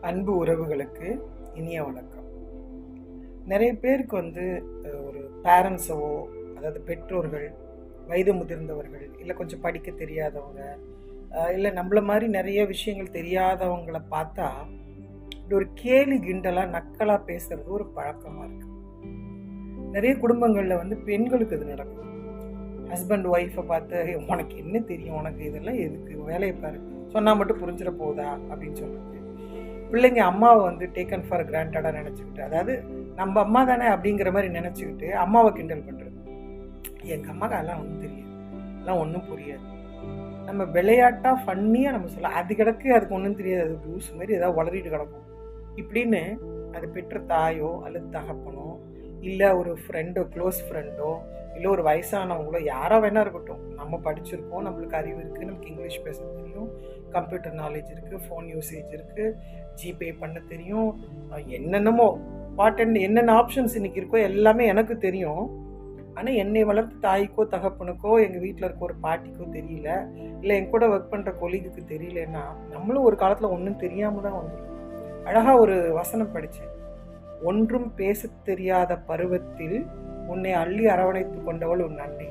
அன்பு உறவுகளுக்கு இனிய வணக்கம். நிறைய பேருக்கு வந்து ஒரு பேரண்ட்ஸவோ அதாவது பெற்றோர்கள் வயது முதிர்ந்தவர்கள் இல்லை கொஞ்சம் படிக்க தெரியாதவங்க இல்லை நம்மள மாதிரி நிறைய விஷயங்கள் தெரியாதவங்கள பார்த்தா ஒரு கேலி கிண்டலாக நக்கலாக பேசுறது ஒரு பழக்கமாக இருக்கு. நிறைய குடும்பங்களில் வந்து பெண்களுக்கு இது நடக்கும். ஹஸ்பண்ட் ஒய்ஃபை பார்த்து உனக்கு என்ன தெரியும்? உனக்கு இதெல்லாம் எதுக்கு? வேலையை பாரு. சொன்னால் மட்டும் புரிஞ்சிட போதா? அப்படின்னு சொல்லுவாங்க பிள்ளைங்க அம்மாவை வந்து டேக்கன் ஃபார் கிராண்டடாக நினச்சிக்கிட்டு அதாவது நம்ம அம்மா தானே அப்படிங்கிற மாதிரி நினச்சிக்கிட்டு அம்மாவை கிண்டல் பண்ணுறது எங்கள் அம்மாவுக்கு அதெல்லாம் ஒன்றும் தெரியாது. அதெல்லாம் ஒன்றும் புரியாது. நம்ம விளையாட்டாக ஃபன்னியாக நம்ம சொல்ல அது கிடக்கு அதுக்கு ஒன்றும் தெரியாது. அது லூஸ் மாதிரி ஏதாவது வளரிட்டு கிடக்கும். இப்படின்னு அது பெற்ற தாயோ அல்லது தகப்பனோ இல்லை ஒரு ஃப்ரெண்டோ க்ளோஸ் ஃப்ரெண்டோ இல்லை ஒரு வயசானவங்களோ யாரோ வேணா இருக்கட்டும். நம்ம படிச்சிருக்கோம் நம்மளுக்கு அறிவு இருக்குது நமக்கு இங்கிலீஷ் பேச தெரியும் கம்ப்யூட்டர் நாலேஜ் இருக்குது ஃபோன் யூசேஜ் இருக்குது ஜிபே பண்ண தெரியும் என்னென்னமோ வாட் அண்ட் என்னென்ன ஆப்ஷன்ஸ் இன்னைக்கு இருக்கோ எல்லாமே எனக்கு தெரியும். ஆனால் என்னை வளர்த்து தாய்க்கோ தகப்பனுக்கோ எங்கள் வீட்டில் இருக்க ஒரு பாட்டிக்கோ தெரியல இல்லை என் கூட ஒர்க் பண்ணுற கொலீகுக்கு தெரியலன்னா நம்மளும் ஒரு காலத்தில் ஒன்றும் தெரியாமல் தான் வந்துடும் அழகாக ஒரு வசனம் படித்தேன் ஒன்றும் பேசத் தெரியாத பருவத்தில் உன்னை அள்ளி அரவணைத்து கொண்டவள் உன் அன்னை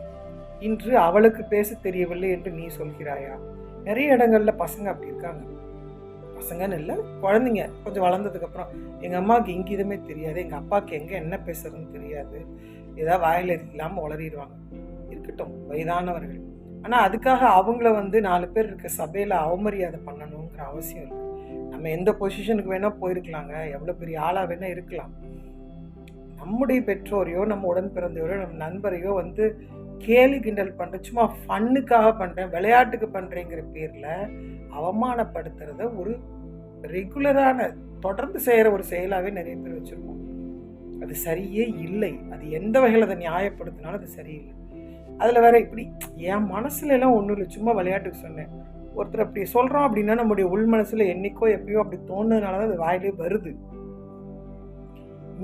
இன்று அவளுக்கு பேசத் தெரியவில்லை என்று நீ சொல்கிறாயா? நிறைய இடங்கள்ல பசங்க அப்படி இருக்காங்க. பசங்கன்னு இல்லை குழந்தைங்க கொஞ்சம் வளர்ந்ததுக்கப்புறம். எங்கள் அம்மாவுக்கு இங்கிதமே தெரியாது. எங்கள் அப்பாவுக்கு எங்கே என்ன பேசுறதுன்னு தெரியாது. ஏதாவது வாயில் இல்லாமல் உளறிடுவாங்க. இருக்கட்டும் வயதானவர்கள். ஆனால் அதுக்காக அவங்கள வந்து நாலு பேர் இருக்க சபையில் அவமரியாதை பண்ணணுங்கிற அவசியம் இல்லை. நம்ம எந்த பொசிஷனுக்கு வேணால் போயிருக்கலாங்க. எவ்வளோ பெரிய ஆளாக வேணால் இருக்கலாம். நம்முடைய பெற்றோரையோ நம்ம உடன் பிறந்தவரையோ நம்ம நண்பரையோ வந்து கேலி கிண்டல் பண்ணுறேன் சும்மா ஃபன்னுக்காக பண்ணுறேன் விளையாட்டுக்கு பண்ணுறேங்கிற பேரில் அவமானப்படுத்துறத ஒரு ரெகுலரான தொடர்ந்து செய்கிற ஒரு செயலாகவே நிறைய பேர் வச்சுருக்கோம் அது சரியே இல்லை. அது எந்த வகையில் அதை நியாயப்படுத்தினாலும் அது சரியில்லை. அதில் வேற இப்படி என் மனசுல எல்லாம் ஒன்றும் இல்லை. சும்மா விளையாட்டுக்கு சொன்னேன். ஒருத்தர் அப்படி சொல்கிறோம் அப்படின்னா நம்முடைய உள் மனசில் என்றைக்கோ எப்பயோ அப்படி தோணுனால தான் அது வாயிலே வருது.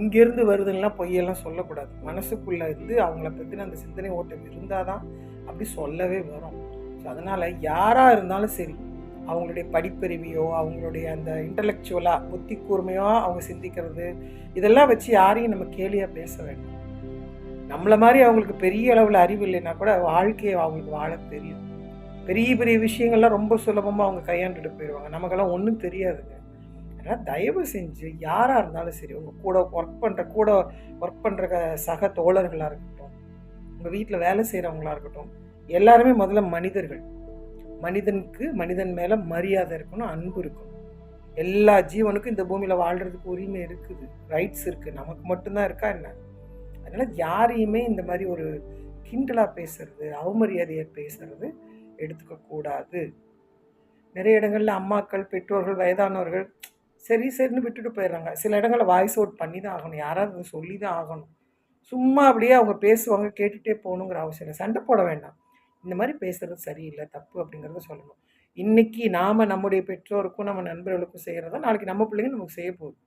இங்கேருந்து வருதுன்னா பொய்யெல்லாம் சொல்லக்கூடாது. மனசுக்குள்ளே இருந்து அவங்கள பற்றின அந்த சிந்தனை ஓட்டம் இருந்தால் தான் அப்படி சொல்லவே வரும். ஸோ அதனால் யாராக இருந்தாலும் சரி அவங்களுடைய படிப்பறிவையோ அவங்களுடைய அந்த இன்டலெக்சுவலாக புத்தி கூர்மையோ அவங்க சிந்திக்கிறது இதெல்லாம் வச்சு யாரையும் நம்ம கேலியாக பேச வேண்டாம். நம்மளை மாதிரி அவங்களுக்கு பெரிய அளவில் அறிவு இல்லைன்னா கூட வாழ்க்கையை அவங்களுக்கு வாழ தெரியும். பெரிய பெரிய விஷயங்கள்லாம் ரொம்ப சுலபமாக அவங்க கையாண்டுட்டு போயிடுவாங்க நமக்கெல்லாம் ஒன்றும் தெரியாதுங்க. அதனால் தயவு செஞ்சு யாராக இருந்தாலும் சரி உங்கள் கூட ஒர்க் பண்ணுற கூட ஒர்க் பண்ணுற சக தோழர்களாக இருக்கட்டும் உங்கள் வீட்டில் வேலை செய்கிறவங்களாக இருக்கட்டும் எல்லாருமே முதல்ல மனிதர்கள். மனிதனுக்கு மனிதன் மேலே மரியாதை இருக்கணும் அன்பு இருக்கணும். எல்லா ஜீவனுக்கும் இந்த பூமியில் வாழ்கிறதுக்கு உரிமை இருக்குது. ரைட்ஸ் இருக்குது நமக்கு மட்டும்தான் இருக்கா என்ன? அதனால் யாரையுமே இந்த மாதிரி ஒரு கிண்டலாக பேசுறது அவமரியாதையை பேசுறது எடுத்துக்க கூடாது நிறைய இடங்களில் அம்மாக்கள் பெற்றோர்கள் வயதானவர்கள் சரி சரின்னு விட்டுட்டு போயிடுறாங்க. சில இடங்களில் வாய்ஸ் அவுட் பண்ணி தான் ஆகணும். யாராவது அதை சொல்லி தான் ஆகணும். சும்மா அப்படியே அவங்க பேசுவாங்க கேட்டுகிட்டே போகணுங்கிற அவசியம் இல்லை. சண்டை போட வேண்டாம். இந்த மாதிரி பேசுகிறது சரியில்லை தப்பு அப்படிங்கிறத சொல்லணும். இன்னைக்கு நாம் நம்முடைய பெற்றோருக்கும் நம்ம நண்பர்களுக்கும் செய்கிறத நாளைக்கு நம்ம பிள்ளைங்க நமக்கு செய்ய போகுது.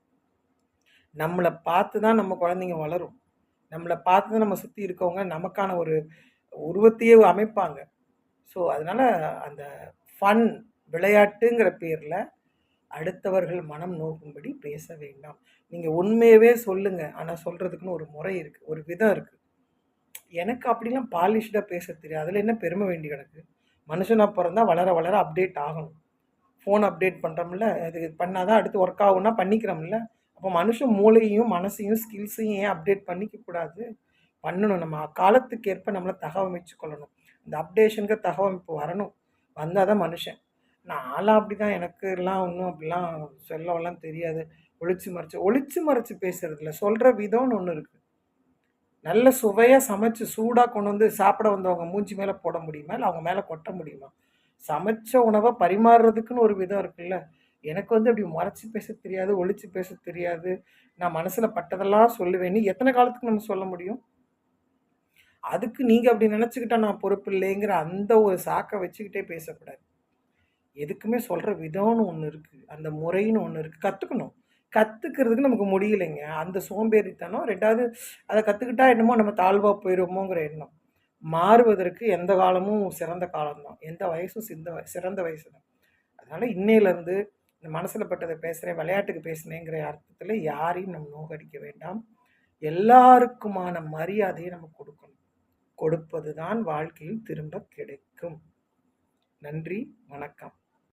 நம்மளை பார்த்து தான் நம்ம குழந்தைங்க வளரும். நம்மளை பார்த்து தான் நம்ம சுற்றி இருக்கவங்க நமக்கான ஒரு உருவத்தையே அமைப்பாங்க. ஸோ அதனால் அந்த ஃபன் விளையாட்டுங்கிற பேரில் அடுத்தவர்கள் மனம் நோக்கும்படி பேச வேண்டாம். நீங்கள் உண்மையவே சொல்லுங்கள் ஆனால் சொல்கிறதுக்குன்னு ஒரு முறை இருக்குது ஒரு விதம் இருக்குது எனக்கு அப்படிலாம் பாலிஷ்டாக பேச தெரியாது. அதில் என்ன பெருமை வேண்டி கிடக்கு? மனுஷனாக பிறந்தா வளர வளர அப்டேட் ஆகணும். ஃபோன் அப்டேட் பண்ணுறோம்ல அது பண்ணால் தான் அடுத்து ஒர்க் ஆகும்னா பண்ணிக்கிறோம்ல. அப்போ மனுஷன் மூளையையும் மனசையும் ஸ்கில்ஸையும் ஏன் அப்டேட் பண்ணிக்க கூடாது? பண்ணணும். நம்ம காலத்துக்கேற்ப நம்மளை தகவமைச்சு கொள்ளணும். இந்த அப்டேஷனுக்கு தகவமைப்பு வரணும். வந்தால் தான் மனுஷன். நான்லாம் அப்படி தான் எனக்கு எல்லாம் ஒன்றும் அப்படிலாம் சொல்லலாம் தெரியாது. ஒளிச்சு மறைச்சு ஒளிச்சு மறைச்சு பேசுறதுல சொல்கிற விதம்னு ஒன்று இருக்குது நல்ல சுவையாக சமைச்சு சூடாக கொண்டு வந்து சாப்பிட வந்தவங்க மூஞ்சி மேலே போட முடியுமா? இல்லை அவங்க மேலே கொட்ட முடியுமா? சமைச்ச உணவை பரிமாறுறதுக்குன்னு ஒரு விதம் இருக்குல்ல. எனக்கு வந்து அப்படி மறைச்சி பேச தெரியாது ஒழிச்சு பேச தெரியாது. நான் மனசில் பட்டதெல்லாம் சொல்லுவேன்னு எத்தனை காலத்துக்கு நம்ம சொல்ல முடியும்? அதுக்கு நீங்கள் அப்படி நினச்சிக்கிட்டா நான் பொறுப்பு இல்லைங்கிற அந்த ஒரு சாக்கை வச்சுக்கிட்டே பேசக்கூடாது. எதுக்குமே சொல்கிற விதம்னு ஒன்று இருக்குது அந்த முறைன்னு ஒன்று இருக்குது கற்றுக்கணும் கற்றுக்கிறதுக்கு நமக்கு முடியலைங்க. அந்த சோம்பேறித்தனம் ரெண்டாவது அதை கற்றுக்கிட்டா என்னமோ நம்ம தாழ்வாக போயிடுமோங்கிற எண்ணம். மாறுவதற்கு எந்த காலமும் சிறந்த காலம்தான். எந்த வயசும் சிந்த சிறந்த வயசு தான் அதனால் இன்னையிலேருந்து இந்த மனசில் பட்டதை பேசுகிறேன் விளையாட்டுக்கு பேசுனேங்கிற அர்த்தத்தில் யாரையும் நம்ம நோக்கடிக்க வேண்டாம். எல்லாருக்குமான மரியாதையை நம்ம கொடுக்கணும். கொடுப்பது தான் வாழ்க்கையில் திரும்ப கிடைக்கும். நன்றி வணக்கம்.